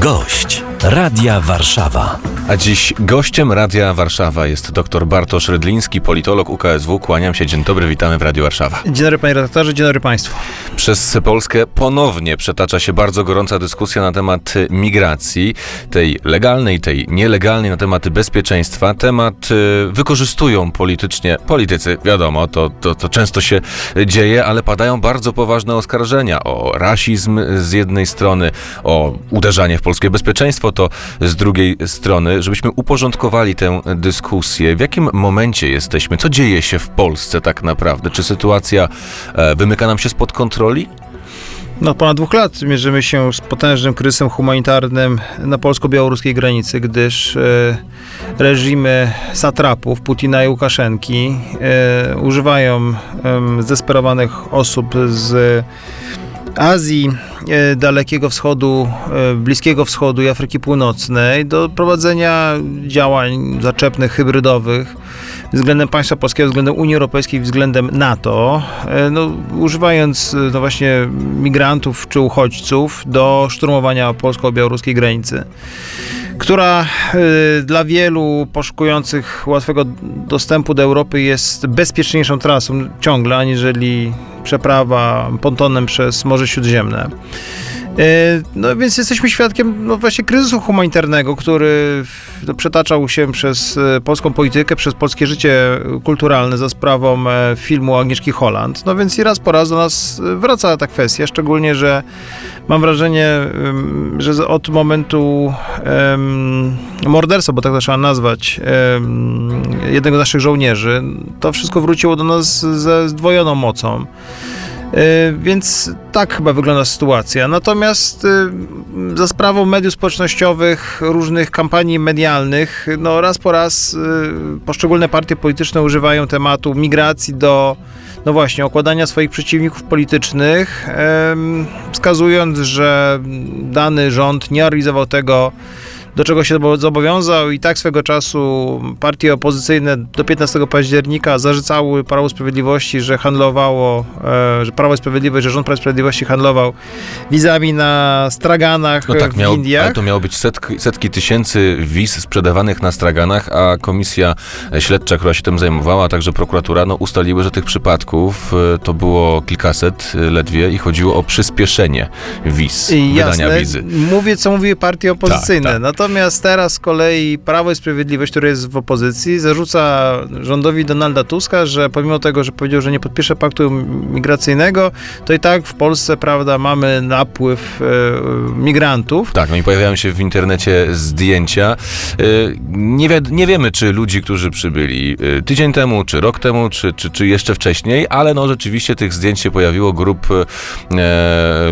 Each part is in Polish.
Gość Radia Warszawa. A dziś gościem Radia Warszawa jest dr Bartosz Rydliński, politolog UKSW. Kłaniam się, dzień dobry, witamy w Radiu Warszawa. Dzień dobry panie redaktorze, dzień dobry państwu. Przez Polskę ponownie przetacza się bardzo gorąca dyskusja na temat migracji, tej legalnej, tej nielegalnej, na temat bezpieczeństwa. Temat y, wykorzystują politycznie politycy, wiadomo, to, to, to często się dzieje, ale padają bardzo poważne oskarżenia o rasizm z jednej strony, o uderzanie w polskie bezpieczeństwo, to z drugiej strony, żebyśmy uporządkowali tę dyskusję. W jakim momencie jesteśmy? Co dzieje się w Polsce tak naprawdę? Czy sytuacja e, wymyka nam się spod kontroli? No, od ponad dwóch lat mierzymy się z potężnym kryzysem humanitarnym na polsko-białoruskiej granicy, gdyż e, reżimy satrapów Putina i Łukaszenki e, używają e, zdesperowanych osób z Azji, e, Dalekiego Wschodu, e, Bliskiego Wschodu i Afryki Północnej do prowadzenia działań zaczepnych, hybrydowych względem państwa polskiego, względem Unii Europejskiej, względem NATO, e, no, używając e, no właśnie migrantów czy uchodźców do szturmowania polsko-białoruskiej granicy która y, dla wielu poszukujących łatwego dostępu do Europy jest bezpieczniejszą trasą ciągle, aniżeli przeprawa pontonem przez Morze Śródziemne. Y, No więc jesteśmy świadkiem no właśnie kryzysu humanitarnego, który no, przetaczał się przez e, polską politykę, przez polskie życie kulturalne za sprawą e, filmu Agnieszki Holland. No więc i raz po raz do nas e, wraca ta kwestia, szczególnie, że mam wrażenie, że od momentu em, morderstwa, bo tak to trzeba nazwać, jednego z naszych żołnierzy, to wszystko wróciło do nas ze zdwojoną mocą. E, Więc tak chyba wygląda sytuacja. Natomiast e, za sprawą mediów społecznościowych, różnych kampanii medialnych, no raz po raz e, poszczególne partie polityczne używają tematu migracji do, no właśnie, okładania swoich przeciwników politycznych, wskazując, że dany rząd nie realizował tego, do czego się zobo- zobowiązał i tak swego czasu partie opozycyjne do 15 października zarzucały Prawu Sprawiedliwości, że handlowało, e, że Prawo i Sprawiedliwość, że rząd Prawa i Sprawiedliwości handlował wizami na straganach No tak, w miało, ale Indiach. to miało być setki, setki tysięcy wiz sprzedawanych na straganach, a komisja śledcza, która się tym zajmowała, a także prokuratura, no, ustaliły, że tych przypadków e, to było kilkaset e, ledwie i chodziło o przyspieszenie wiz, I wydania Jasne, wizy. mówię, co mówiły partie opozycyjne. Tak, tak. Natomiast teraz z kolei Prawo i Sprawiedliwość, które jest w opozycji, zarzuca rządowi Donalda Tuska, że pomimo tego, że powiedział, że nie podpisze paktu migracyjnego, to i tak w Polsce, prawda, mamy napływ e, migrantów. Tak, no i pojawiają się w internecie zdjęcia. E, Nie, wi- nie wiemy, czy ludzi, którzy przybyli e, tydzień temu, czy rok temu, czy, czy, czy jeszcze wcześniej, ale no rzeczywiście tych zdjęć się pojawiło, grup e,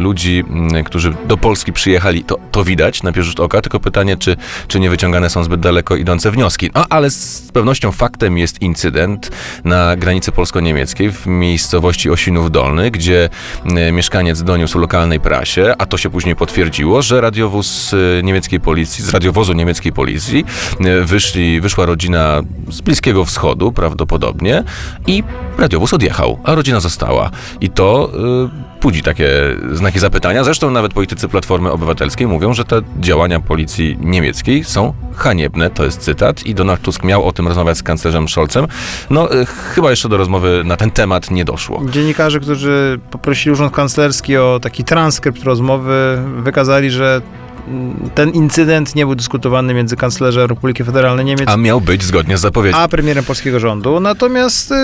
ludzi, którzy do Polski przyjechali. To, to widać na pierwszy rzut oka, tylko pytanie, czy, czy nie wyciągane są zbyt daleko idące wnioski. No ale z pewnością faktem jest incydent na granicy polsko-niemieckiej w miejscowości Osinów Dolny, gdzie e, mieszkaniec doniósł lokalnej prasie, a to się później potwierdziło, że radiowóz e, niemieckiej policji, z radiowozu niemieckiej policji e, wyszli, wyszła rodzina z Bliskiego Wschodu prawdopodobnie i radiowóz odjechał, a rodzina została. I to e, budzi takie znaki zapytania. Zresztą nawet politycy Platformy Obywatelskiej mówią, że te działania policji niemieckiej są haniebne, to jest cytat i Donald Tusk miał o tym rozmawiać z kanclerzem Scholzem. No e, chyba jeszcze do rozmowy na ten temat nie doszło. Dziennikarze, którzy poprosili Urząd Kanclerski o taki transkrypt rozmowy, wykazali, że mm, ten incydent nie był dyskutowany między kanclerzem Republiki Federalnej Niemiec A miał być zgodnie z zapowiedzią. a premierem polskiego rządu. Natomiast y,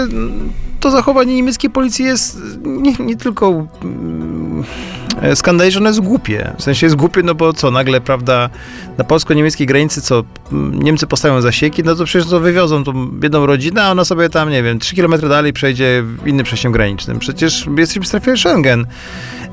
to zachowanie niemieckiej policji jest nie, nie tylko e, skandaliczne, ono jest głupie. W sensie jest głupie, no bo co, nagle, prawda, na polsko-niemieckiej granicy, co Niemcy postawią zasieki, no to przecież to wywiozą tą jedną rodzinę, a ona sobie tam, nie wiem, 3 km dalej przejdzie w innym przejściem granicznym. Przecież jesteśmy w strefie Schengen.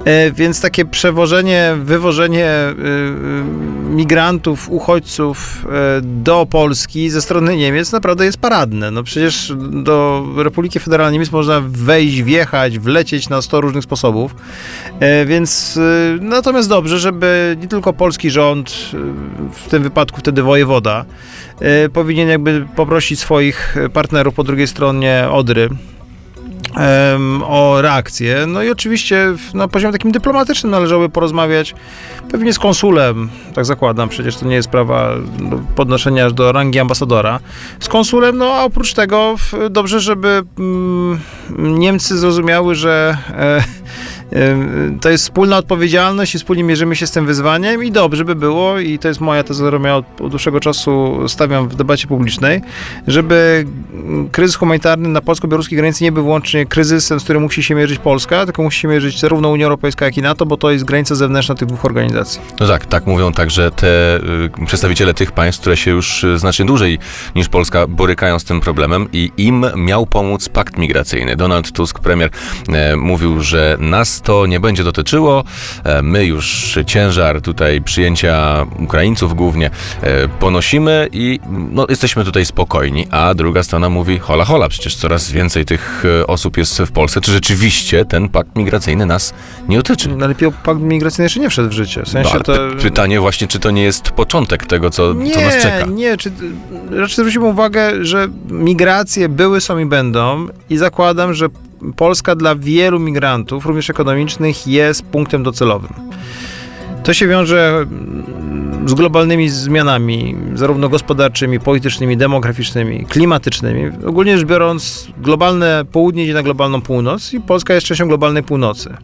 E, Więc takie przewożenie, wywożenie y, migrantów, uchodźców e, do Polski ze strony Niemiec naprawdę jest paradne. No przecież do Republiki Federalnej Niemiec można wejść, wjechać, wlecieć na 100 różnych sposobów. E, Więc y, natomiast dobrze, żeby nie tylko polski rząd, w tym wypadku wtedy wojewoda, powinien jakby poprosić swoich partnerów po drugiej stronie Odry, o reakcję. No i oczywiście na poziomie takim dyplomatycznym należałoby porozmawiać pewnie z konsulem, tak zakładam, przecież to nie jest sprawa no, podnoszenia aż do rangi ambasadora. Z konsulem, no a oprócz tego dobrze, żeby mm, Niemcy zrozumiały, że e, to jest wspólna odpowiedzialność i wspólnie mierzymy się z tym wyzwaniem i dobrze by było, i to jest moja teza, którą ja od dłuższego czasu stawiam w debacie publicznej, żeby mm, kryzys humanitarny na polsko-białoruskiej granicy nie był wyłącznie kryzysem, z którym musi się mierzyć Polska, tylko musi się mierzyć zarówno Unia Europejska, jak i NATO, bo to jest granica zewnętrzna tych dwóch organizacji. No tak, tak mówią także te y, przedstawiciele tych państw, które się już y, znacznie dłużej niż Polska borykają z tym problemem i im miał pomóc pakt migracyjny. Donald Tusk, premier, e, mówił, że nas to nie będzie dotyczyło. E, my już ciężar tutaj przyjęcia Ukraińców głównie e, ponosimy i no, jesteśmy tutaj spokojni, a druga strona mówi hola hola, przecież coraz więcej tych e, osób jest w Polsce. Czy rzeczywiście ten pakt migracyjny nas nie dotyczy? No, ale pakt migracyjny jeszcze nie wszedł w życie. W No, sensie ale to... py- pytanie właśnie, czy to nie jest początek tego, co, Nie, co nas czeka? nie, czy, raczej zwróćmy uwagę, że migracje były, są i będą i zakładam, że Polska dla wielu migrantów, również ekonomicznych, jest punktem docelowym. To się wiąże mm, z globalnymi zmianami, zarówno gospodarczymi, politycznymi, demograficznymi, klimatycznymi. Ogólnie rzecz biorąc, globalne południe idzie na globalną północ i Polska jest częścią globalnej północy.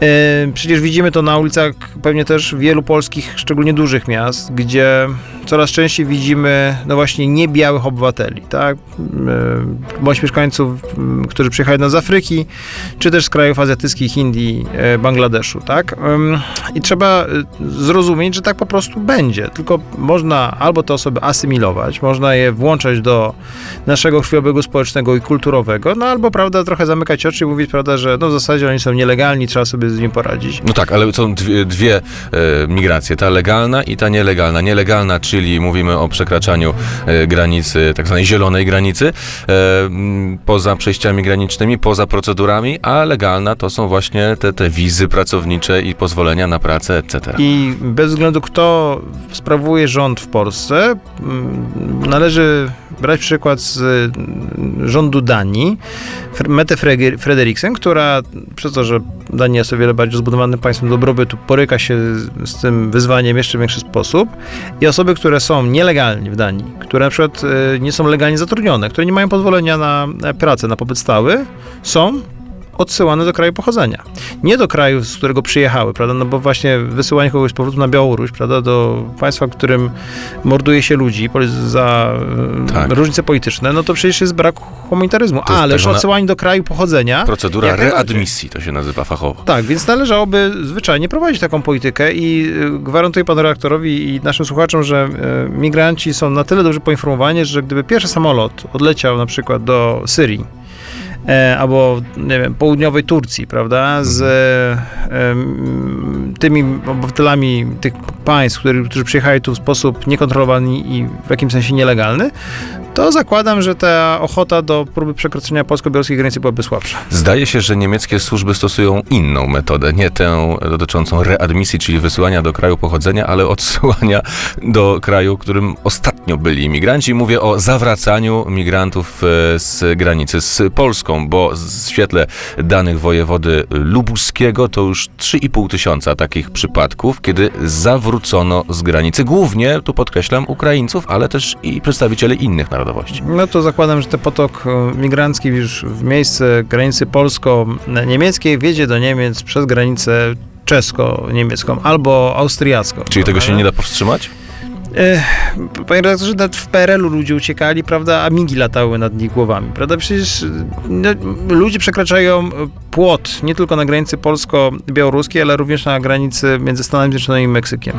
E, Przecież widzimy to na ulicach pewnie też wielu polskich, szczególnie dużych miast, gdzie coraz częściej widzimy, no właśnie, niebiałych obywateli, tak? E, Bądź mieszkańców, którzy przyjechali nas z Afryki, czy też z krajów azjatyckich, Indii, e, Bangladeszu, tak? I trzeba e, zrozumieć, że tak po prostu będzie. Tylko można albo te osoby asymilować, można je włączać do naszego krwiobiegu społecznego i kulturowego, no albo, prawda, trochę zamykać oczy i mówić, prawda, że no w zasadzie oni są nielegalni, trzeba sobie z nim poradzić. No tak, ale są dwie, dwie e, migracje, ta legalna i ta nielegalna. Nielegalna, czyli mówimy o przekraczaniu e, granicy, tak zwanej zielonej granicy, e, poza przejściami granicznymi, poza procedurami, a legalna to są właśnie te, te wizy pracownicze i pozwolenia na pracę, etc. I bez względu kto sprawuje rząd w Polsce, należy brać przykład z rządu Danii, Mette Frederiksen, która przez to, że Dania jest o wiele bardziej rozbudowanym państwem dobrobytu, boryka się z, tym wyzwaniem w jeszcze większy sposób i osoby, które są nielegalnie w Danii, które na przykład e, nie są legalnie zatrudnione, które nie mają pozwolenia na pracę, na pobyt stały, są odsyłane do kraju pochodzenia. Nie do kraju, z którego przyjechały, prawda? No bo właśnie wysyłanie kogoś z powrotu na Białoruś, prawda? Do państwa, w którym morduje się ludzi za e, Tak. różnice polityczne, no to przecież jest brak humanitaryzmu. To jest Ale tak odsyłanie do kraju pochodzenia. Procedura readmisji to się nazywa fachowo. Tak, więc należałoby zwyczajnie prowadzić taką politykę i y, gwarantuję panu redaktorowi i naszym słuchaczom, że y, migranci są na tyle dobrze poinformowani, że gdyby pierwszy samolot odleciał na przykład do Syrii, e, albo nie wiem, południowej Turcji, prawda, z e, em, tymi obywatelami tych państw, którzy, którzy przyjechali tu w sposób niekontrolowany i w jakimś sensie nielegalny, to zakładam, że ta ochota do próby przekroczenia polsko-białoruskiej granicy byłaby słabsza. Zdaje się, że niemieckie służby stosują inną metodę, nie tę dotyczącą readmisji, czyli wysyłania do kraju pochodzenia, ale odsyłania do kraju, którym ostatnio byli imigranci. Mówię o zawracaniu migrantów e, z granicy z Polską, bo w świetle danych wojewody lubuskiego to już 3,5 tysiąca takich przypadków, kiedy zawrócono z granicy. Głównie, tu podkreślam, Ukraińców, ale też i przedstawicieli innych narodowości. No to zakładam, że ten potok e, migrancki już w miejsce granicy polsko-niemieckiej wjedzie do Niemiec przez granicę czesko-niemiecką albo austriacką. Czyli tego się nie da powstrzymać? Panie redaktorze, nawet w PRL-u ludzie uciekali, prawda, a migi latały nad ich głowami, prawda? Przecież no, ludzie przekraczają płot nie tylko na granicy polsko-białoruskiej, ale również na granicy między Stanami Zjednoczonymi i Meksykiem.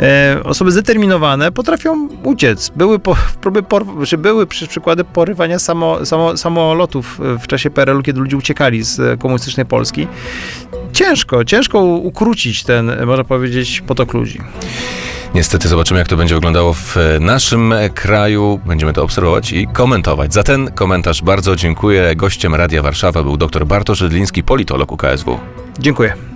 E, osoby zdeterminowane potrafią uciec. Były, po, próby por, czy były przy, przykłady porywania samo, samo, samolotów w czasie PRL-u, kiedy ludzie uciekali z komunistycznej Polski. Ciężko, ciężko ukrócić ten, można powiedzieć, potok ludzi. Niestety zobaczymy, jak to będzie wyglądało w e, naszym kraju. Będziemy to obserwować i komentować. Za ten komentarz bardzo dziękuję. Gościem Radia Warszawa był dr Bartosz Rydliński, politolog UKSW. Dziękuję.